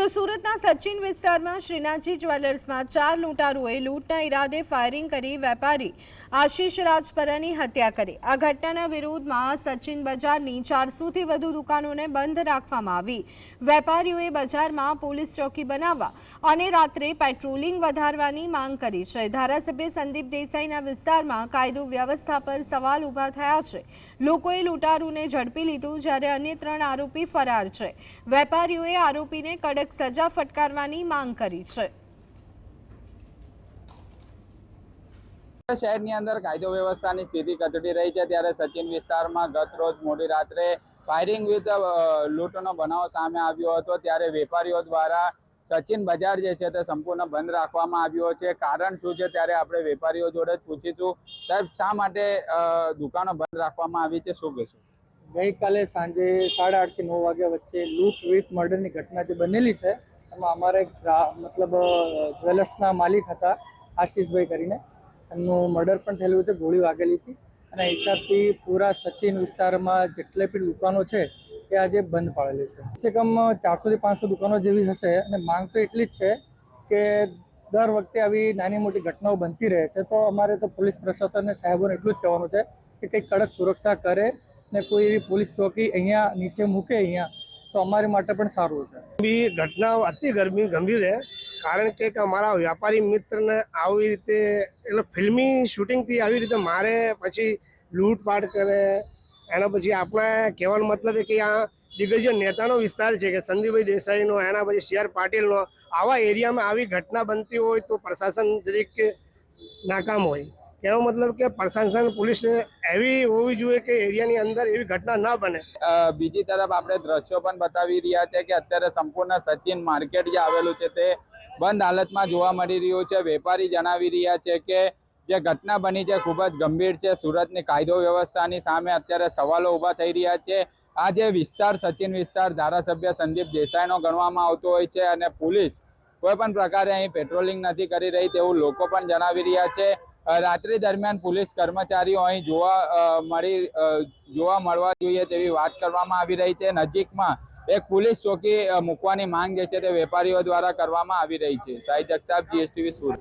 તો સુરતના સચિન વિસ્તારમાં શ્રીનાથજી જ્વેલર્સમાં ચાર લૂંટારૂએ લૂંટના ઈરાદે ફાયરિંગ કરી વેપારી આશીષ રાજપરાની હત્યા કરી. આ ઘટનાના વિરોધમાં સચિન બજારની ચારસોથી વધુ દુકાનોને બંધ રાખવામાં આવી. વેપારીઓએ બજારમાં પોલીસ ચોકી બનાવવા અને રાત્રે પેટ્રોલિંગ વધારવાની માંગ કરી છે. ધારાસભ્ય સંદીપ દેસાઈના વિસ્તારમાં કાયદો વ્યવસ્થા પર સવાલ ઊભા થયા છે. લોકોએ લૂંટારૂને ઝડપી લીધું જ્યારે અન્ય ત્રણ આરોપી ફરાર છે. વેપારીઓએ આરોપીને કડક સજા ફટકારવાની માંગ કરી છે. શહેરની અંદર કાયદો વ્યવસ્થાની સ્થિતિ કચડી રહી છે. ત્યારે સચિન વિસ્તારમાં ગત રોજ મોડી રાત્રે ફાયરિંગ વિથ લૂંટનો બનાવ સામે આવ્યો હતો. ત્યારે વેપારીઓ દ્વારા સચિન બજાર જે છે તે સંપૂર્ણ બંધ રાખવામાં આવ્યો છે. કારણ શું છે? ત્યારે આપણે વેપારીઓ જોડે જ પૂછીશું. સાહેબ, શા માટે દુકાનો બંધ રાખવામાં આવી છે? શું કહેશું? ગઈકાલે સાંજે સાડા આઠથી નવ વાગ્યા વચ્ચે લૂંટ વિથ મર્ડરની ઘટના જે બનેલી છે, એમાં અમારે મતલબ જ્વેલર્સના માલિક હતા, આશીષભાઈ કરીને. એમનું મર્ડર પણ થયેલું છે, ગોળી વાગેલી હતી. અને હિસાબથી પૂરા સચિન વિસ્તારમાં જેટલે પણ દુકાનો છે, એ આજે બંધ પાડેલી છે. કમસે કમ ચારસોથી પાંચસો દુકાનો જેવી હશે, અને માંગ તો એટલી જ છે કે દર વખતે આવી નાની મોટી ઘટનાઓ બનતી રહે છે. તો અમારે તો પોલીસ પ્રશાસનને સાહેબોને એટલું જ કહેવાનું છે કે કંઈક કડક સુરક્ષા કરે ને કોઈ એવી પોલીસ ચોકી અહીંયા નીચે મૂકે અહીંયા, તો અમારી માટે પણ સારું છે. બી ઘટના અતિ ગરમી, ગંભીર છે. કારણ કે અમારા વ્યાપારી મિત્રને આવી રીતે, એટલે ફિલ્મી શૂટિંગથી આવી રીતે મારે પછી લૂંટપાટ કરે, એના પછી આપણે કહેવાનો મતલબ કે આ દિગ્ગજ નેતાનો વિસ્તાર છે કે સંદીપભાઈ દેસાઈનો, એના પછી સી આર પાટીલનો, આવા એરિયામાં આવી ઘટના બનતી હોય તો પ્રશાસન તરીકે નાકામ હોય. એનો મતલબ કે પ્રશાસન પોલીસ એવી હોવી જોઈએ કે એરિયાની અંદર એવી ઘટના ના બને. બીજી તરફ આપણે દ્રશ્યો પણ બતાવી રહ્યા છે કે અત્યારે સંપૂર્ણ સચિન માર્કેટ જે આવેલું છે તે બંધ હાલતમાં જોવા મળી રહ્યું છે. વેપારી જણાવી રહ્યા છે કે જે ઘટના બની છે ખૂબ જ ગંભીર છે. સુરતની કાયદો વ્યવસ્થાની સામે અત્યારે સવાલો ઊભા થઈ રહ્યા છે. આ જે વિસ્તાર, સચિન વિસ્તાર, ધારાસભ્ય સંદીપ દેસાઈનો ગણવામાં આવતો હોય છે અને પોલીસ કોઈ પણ પ્રકારે અહીં પેટ્રોલિંગ નથી કરી રહી તેવું લોકો પણ જણાવી રહ્યા છે. રાત્રિ દરમિયાન પોલીસ કર્મચારીઓ અહીં જોવા મળી જોવા મળવા જોઈએ તેવી વાત કરવામાં આવી રહી છે. નજીકમાં એક પોલીસ ચોકી મૂકવાની માંગ જે છે તે વેપારીઓ દ્વારા કરવામાં આવી રહી છે. સાઈ જગતાપ જીએસટીવી સુરત.